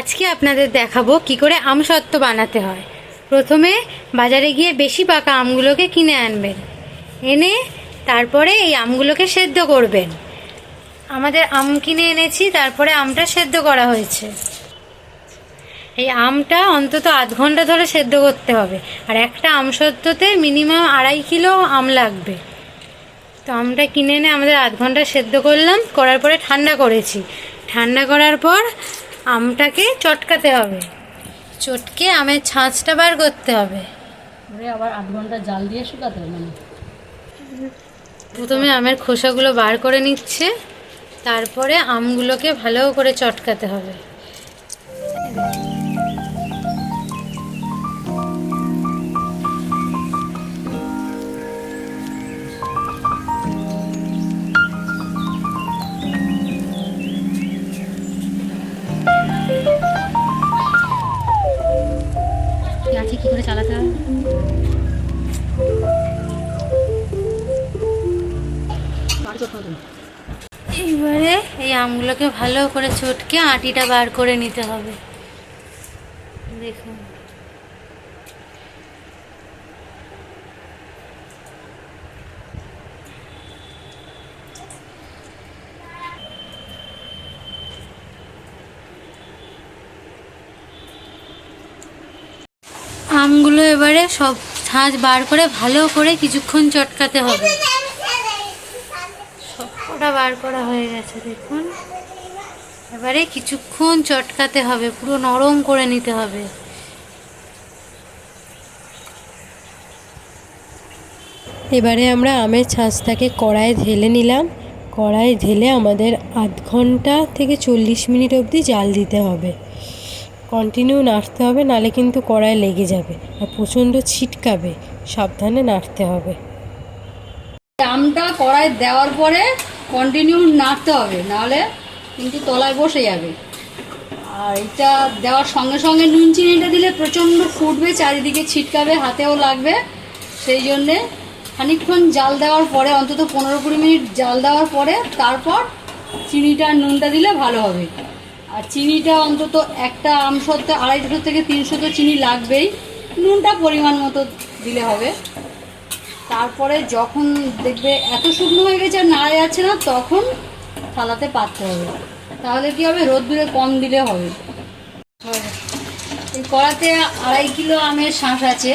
আজকে আপনাদের দেখাবো কি করে আম আমসত্ত্ব বানাতে হয়। প্রথমে বাজারে গিয়ে বেশি পাকা আমগুলোকে কিনে আনবেন। এনে তারপরে এই আমগুলোকে সেদ্ধ করবেন। আমাদের আম কিনে এনেছি, তারপরে আমটা সেদ্ধ করা হয়েছে। এই আমটা অন্তত আধ ঘণ্টা ধরে সেদ্ধ করতে হবে। আর একটা আম সত্যতে মিনিমাম আড়াই কিলো আম লাগবে। তো আমটা কিনে এনে আমাদের আধ ঘণ্টা সেদ্ধ করলাম, করার পরে ঠান্ডা করেছি। ঠান্ডা করার পর আমটাকে চটকাতে হবে। চটকে আমের ছাঁচটা বার করতে হবে। আবার আধ ঘণ্টা জাল দিয়ে শুকাতে হবে মানে। প্রথমে আমের খোসাগুলো বার করে নিচ্ছে তারপরে আমগুলোকে ভালো করে চটকাতে হবে। আছে কি করে চালাতে হবে এইবারে এই আমগুলোকে ভালো করে চটকে আটিটা বার করে নিতে হবে। দেখুন। আমগুলো এবারে সব ছাঁচ বার করে ভালো করে কিছুক্ষণ চটকাতে হবে। সবকটা বার করা হয়ে গেছে, দেখুন। এবারে কিছুক্ষণ চটকাতে হবে, পুরো নরম করে নিতে হবে। এবারে আমরা আমের ছাঁচটাকে কড়ায় ঢেলে নিলাম। কড়ায় ঢেলে আমাদের আধ ঘণ্টা থেকে চল্লিশ মিনিট অবধি জাল দিতে হবে। কন্টিনিউ নাড়তে হবে, নালে কিন্তু কড়ায় লেগে যাবে আর প্রচণ্ড ছিটকাবে, সাবধানে নাড়তে হবে। আমটা কড়াই দেওয়ার পরে কন্টিনিউ নাড়তে হবে নাহলে কিন্তু তলায় বসে যাবে। আর এটা দেওয়ার সঙ্গে সঙ্গে নুন চিনিটা দিলে প্রচণ্ড ফুটবে, চারিদিকে ছিটকাবে, হাতেও লাগবে। সেই জন্যে খানিকক্ষণ জাল দেওয়ার পরে, অন্তত পনেরো কুড়ি মিনিট জাল দেওয়ার পরে, তারপর চিনিটা নুনটা দিলে ভালো হবে। আর চিনিটা অন্তত একটা আম সত্ত্বে আড়াইশো থেকে তিনশো তো চিনি লাগবেই। নুনটা পরিমাণ মতো দিলে হবে। তারপরে যখন দেখবে এত শুকনো হয়ে গেছে আর নাড়া যাচ্ছে না, তখন থালাতে পাততে হবে। তাহলে কি হবে? রোদ্দুরে কম দিলে হবে। এই কড়াতে আড়াই কিলো আমের শাঁস আছে।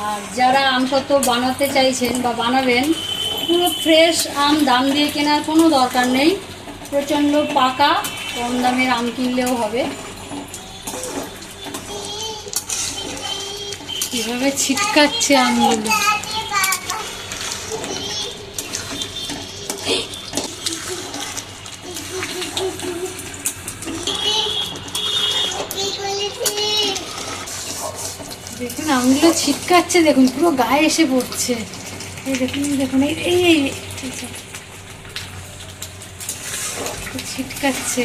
আর যারা আম সত্ত্ব বানাতে চাইছেন বা বানাবেন, পুরো ফ্রেশ আম দাম দিয়ে কেনার কোনো দরকার নেই। প্রচণ্ড পাকা কম দামের আম কিনলেও হবে কীভাবে ছিটকাচ্ছে আমগুলো দেখুন আমগুলো ছিটকাচ্ছে দেখুন পুরো গায়ে এসে পড়ছে দেখুন দেখুন এই এই ছিটকাচ্ছে।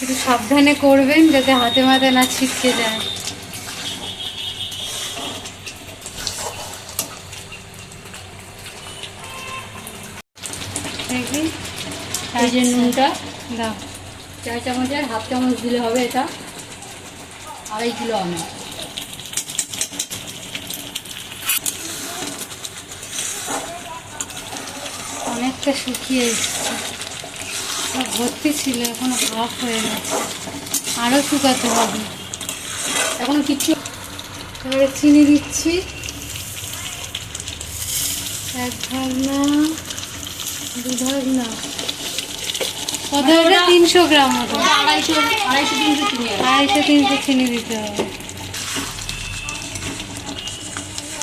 একটু সাবধানে করবেন যাতে হাতে মাথে না ছিটকে যায়। এই যে নুনটা। দাও। চা চামচের হাফ চামচ দিলে হবে এটা। আড়াই কিলো আমে। অনেকটা শুকিয়ে এসছে। ভর্তি ছিল এখন হাফ হয়ে গেছে। আরও শুকাতে হবে। এখন কিছু এবারে চিনি দিচ্ছি। এক ভাগ না দু ভাগ না কত মানে ওটা- তিনশো গ্রাম মতো আড়াইশো আড়াইশো তিনশো চিনি আড়াইশো তিনশো চিনি দিতে হবে।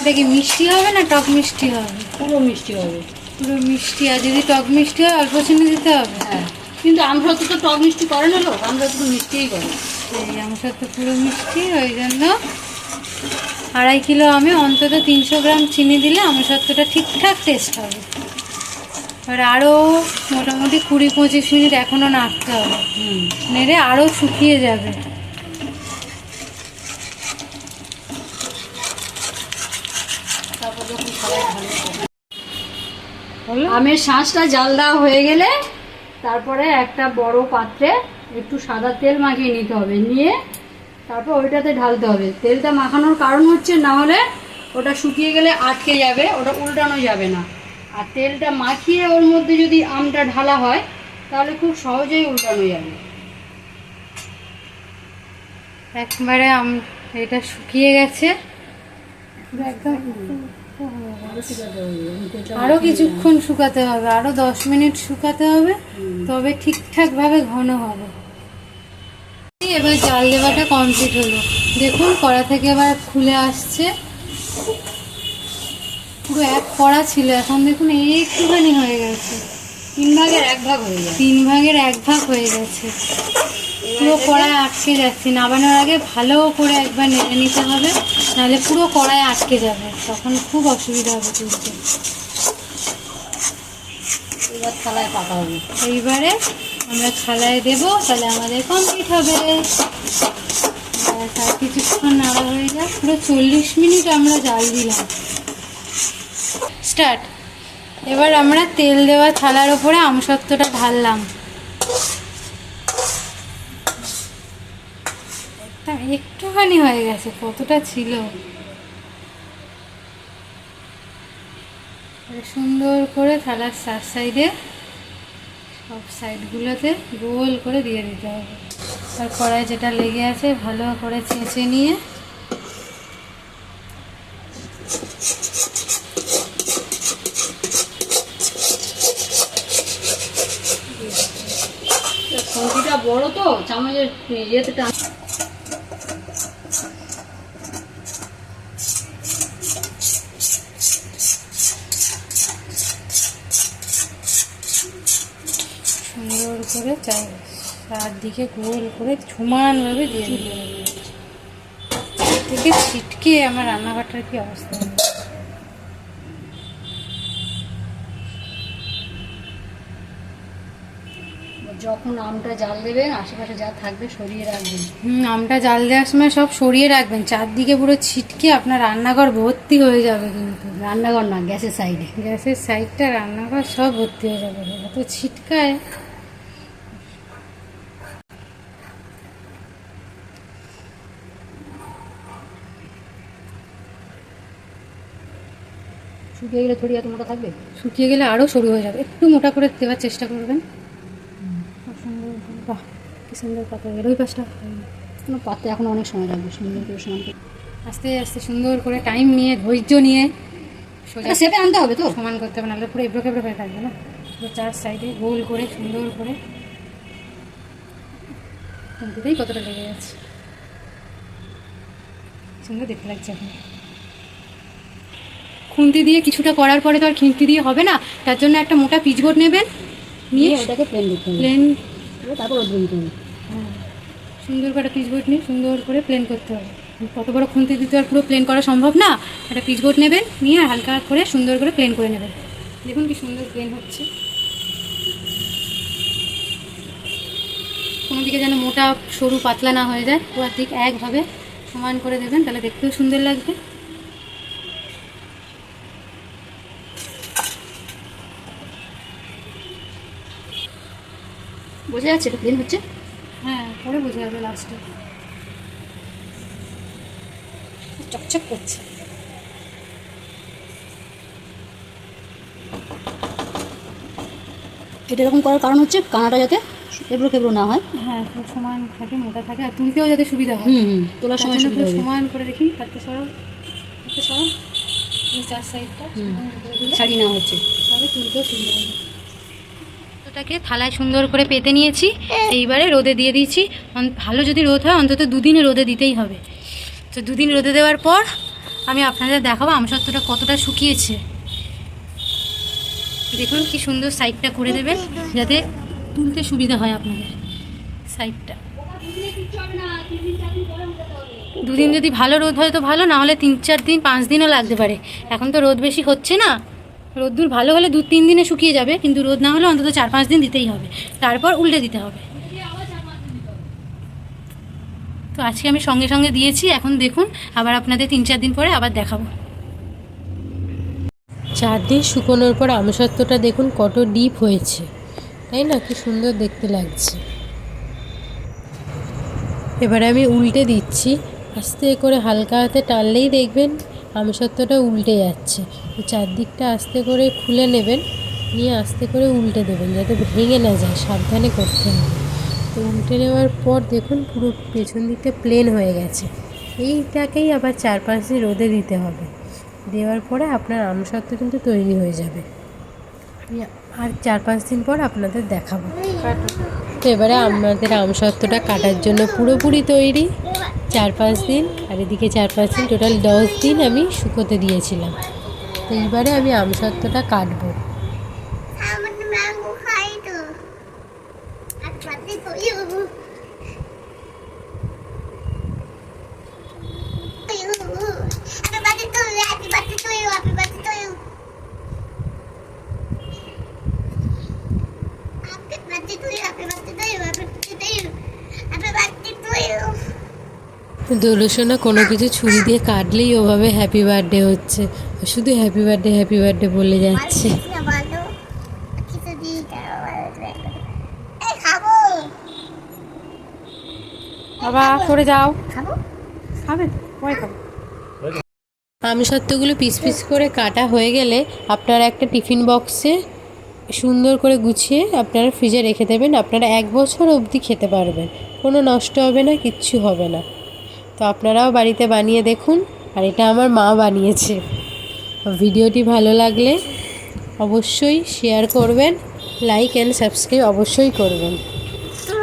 দেখি মিষ্টি হবে না টক মিষ্টি হবে? পুরো মিষ্টি হবে। পুরো মিষ্টি আর যদি টক মিষ্টি হয় অল্প চিনি দিতে হবে? হ্যাঁ। কিন্তু আমসত্ব তো টক মিষ্টি করে না লোক আমসত্ব তো মিষ্টিই করে। এই আমার সাথে পুরো মিষ্টি ওই জন্য আড়াই কিলো আমি অন্তত তিনশো গ্রাম চিনি দিলে আমার সত্যটা ঠিকঠাক টেস্ট হবে। এবার আরও মোটামুটি কুড়ি পঁচিশ মিনিট এখনও নাড়তে হবে। নেড়ে আরও শুকিয়ে যাবে। আমের শাঁসটা জাল দেওয়া হয়ে গেলে তারপরে একটা বড় পাত্রে একটু সাদা তেল মাখিয়ে নিতে হবে। নিয়ে তারপর ওইটাতে ঢালতে হবে। তেলটা মাখানোর কারণ হচ্ছে না হলে ওটা শুকিয়ে গেলে আটকে যাবে ওটা উল্টানো যাবে না। আর তেলটা মাখিয়ে ওর মধ্যে যদি আমটা ঢালা হয় তাহলে খুব সহজেই উল্টানো যাবে। একবারে আম এটা শুকিয়ে গেছে। একদম। আরও কিছুক্ষণ শুকাতে হবে আরও দশ মিনিট শুকাতে হবে তবে ঠিকঠাক ভাবে ঘন হবে। এবার জাল দেওয়াটা কমপ্লিট হলো। দেখুন কড়া থেকে এবার খুলে আসছে। পুরো এক কড়া ছিল এখন দেখুন এই একটুখানি হয়ে গেছে। তিন ভাগের এক ভাগ হয়ে গেছে। তিন ভাগের এক ভাগ হয়ে গেছে। পুরো কড়া আটকে যাচ্ছে নামানোর আগে ভালো করে একবার নেড়ে নিতে হবে। নাহলে পুরো কড়াই আটকে যাবে। তখন খুব অসুবিধা হবে তুলতে এবার থালায় পাকা হবে। এইবারে আমরা থালায় দেব তাহলে আমাদের কমপ্লিট হবে। আর কিছুক্ষণ নাড়া হয়ে যাক পুরো চল্লিশ মিনিট আমরা জাল দিলাম। স্টার্ট এবার আমরা তেল দেওয়া থালার ওপরে আমসত্ত্বটা ঢাললাম তা একটুখানি হয়ে গেছে, কতটা ছিল। সুন্দর করে থালার চার সাইডে সব সাইডগুলোতে গোল করে দিয়ে দিতে হবে। আর কড়াই যেটা লেগে আছে, ভালো করে চেঁচে নিয়ে বড় তো, চামচের ইয়েতে টান সুন্দর করে চার চারদিকে গোল করে সমানভাবে দিয়ে হবে থেকে ছিটকে আমার রান্নাঘরটার কি অবস্থা। যখন আমটা জাল দেবেন আশেপাশে যা থাকবে সরিয়ে রাখবেন। হুম আমটা জাল দেওয়ার সময় সব সরিয়ে রাখবেন। চারদিকে পুরো ছিটকে আপনার রান্নাঘর ভর্তি হয়ে যাবে কিন্তু। রান্নাঘর না গ্যাসের সাইডে গ্যাসের সাইডটা রান্নাঘর সব ভর্তি হয়ে যাবে। এত ছিটকায়। শুকিয়ে গেলে থরি এত মোটা থাকবে? শুকিয়ে গেলে আরও সরু হয়ে যাবে। একটু মোটা করে দেওয়ার চেষ্টা করবেন। বাহ কি সুন্দর পাতা গেল ওই পাশটা। কোনো পাতে এখন অনেক সময় লাগবে সুন্দর করে সমান আস্তে আস্তে সুন্দর করে টাইম নিয়ে ধৈর্য নিয়ে সোজা সেপে আনতে হবে তো? সমান করতে হবে নাহলে পুরো এবড়ো খেবড়ো হয়ে থাকবে না? পুরো চার সাইডে গোল করে সুন্দর করে। কতটা লেগে যাচ্ছে সুন্দর দেখতে লাগছে এখন। খুন্তি দিয়ে কিছুটা করার পরে তো আর খিন্তি দিয়ে হবে না। তার জন্য একটা মোটা পিচবোর্ড নেবেন। নিয়ে ওটাকে প্লেন প্লেন তারপর হবে। সুন্দর করে পিচবোর্ড নিয়ে সুন্দর করে প্লেন করতে হবে। কত বড় খুন্তি দিতে আর পুরো প্লেন করা সম্ভব না। একটা পিচবোর্ড নেবেন নিয়ে আর হালকা করে সুন্দর করে প্লেন করে নেবেন। দেখুন কি সুন্দর প্লেন হচ্ছে। কোনো দিকে যেন মোটা সরু পাতলা না হয়ে যায়। পুরো দিক একভাবে সমান করে দেবেন তাহলে দেখতেও সুন্দর লাগবে। বোঝা যাচ্ছে এটা প্লেন হচ্ছে? হ্যাঁ পরে বোঝা যাবে লাস্টে চকচক করছে। এটা এরকম করার কারণ হচ্ছে কানাটা যাতে এবড়ো খেবড়ো না হয়। হ্যাঁ পুরো সমান থাকে মোটা থাকে আর তুলতেও যাতে সুবিধা হয়। হুম তোলার সময় সুবিধা সমান করে দেখি হাতে সরাও হাতে সরাও। চার সাইডটা ছাড়ি না হচ্ছে। তবে তুলতেও সুন্দর হবে। ওটাকে থালায় সুন্দর করে পেতে নিয়েছি। এইবারে রোদে দিয়ে দিয়েছি। ভালো যদি রোদ হয়, অন্তত দুদিনে রোদে দিতেই হবে। তো দুদিন রোদে দেওয়ার পর আমি আপনাদের দেখাবো আমসত্ত্বটা কতটা শুকিয়েছে। দেখুন কি সুন্দর সাইডটা করে দেবেন, যাতে তুলতে সুবিধা হয় আপনাদের সাইডটা। দুদিন যদি ভালো রোদ হয় তো ভালো, না হলে তিন চার দিন, পাঁচ দিনও লাগতে পারে। এখন তো রোদ বেশি হচ্ছে না। রোদ্দুর ভালো হলে দু তিন দিনে শুকিয়ে যাবে, কিন্তু রোদ না হলে অন্তত চার পাঁচ দিন দিতেই হবে। তারপর উল্টে দিতে হবে। তো আজকে আমি সঙ্গে সঙ্গে দিয়েছি, এখন দেখুন, আবার আপনাদের তিন চার দিন পরে আবার দেখাবো। চার দিন শুকোনোর পর আমসত্ত্বটা দেখুন কত ডিপ হয়েছে। তাই না? কি সুন্দর দেখতে লাগছে। এবারে আমি উল্টে দিচ্ছি। আস্তে করে হালকা হাতে টানলেই দেখবেন আমসত্ত্বটা উল্টে যাচ্ছে। তো চারদিকটা আস্তে করে খুলে নেবেন, নিয়ে আস্তে করে উল্টে দেবেন, যাতে ভেঙে না যায়, সাবধানে করতে হবে। তো উল্টে নেওয়ার পর দেখুন পুরো পেছন দিকটা প্লেন হয়ে গেছে। এইটাকেই আবার চার পাঁচ দিন রোদে দিতে হবে। দেওয়ার পরে আপনার আমসত্ত্ব কিন্তু তৈরি হয়ে যাবে। আর চার পাঁচ দিন পর আপনাদের দেখাবো। তো এবারে আমাদের আমসত্ত্বটা কাটার জন্য পুরোপুরি তৈরি। চার পাঁচ দিন, আর এদিকে চার পাঁচ দিন টোটাল দশ দিন আমি শুকোতে দিয়েছিলাম। তো এইবারে আমি আমসত্ত্বটা কাটবো। দোলসোনা কোনো কিছু ছুরি দিয়ে কাটলেই ওভাবে হ্যাপি বার্থডে হচ্ছে। শুধু হ্যাপি বার্থডে হ্যাপি বার্থডে বলে যাচ্ছে। বাবা করে যাও। খাব খাবে পরে খাবে। আমসত্ত্বগুলো পিস পিস করে কাটা হয়ে গেলে আপনারা একটা টিফিন বক্সে সুন্দর করে গুছিয়ে আপনারা ফ্রিজে রেখে দেবেন। আপনারা এক বছর অবধি খেতে পারবেন। কোনো নষ্ট হবে না কিচ্ছু হবে না। তো আপনারাও বাড়িতে বানিয়ে দেখুন, আর এটা আমার মা বানিয়েছে। ভিডিওটি ভালো লাগলে অবশ্যই শেয়ার করবেন লাইক অ্যান্ড সাবস্ক্রাইব অবশ্যই করবেন।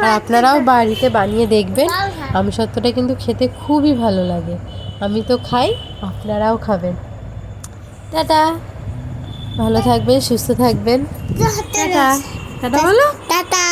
আর আপনারাও বাড়িতে বানিয়ে দেখবেন আমসত্ত্বটা কিন্তু খেতে খুবই ভালো লাগে। আমি তো খাই, আপনারাও খাবেন। টাটা। ভালো থাকবেন, সুস্থ থাকবেন। টাটা। টাটা বলো। টাটা।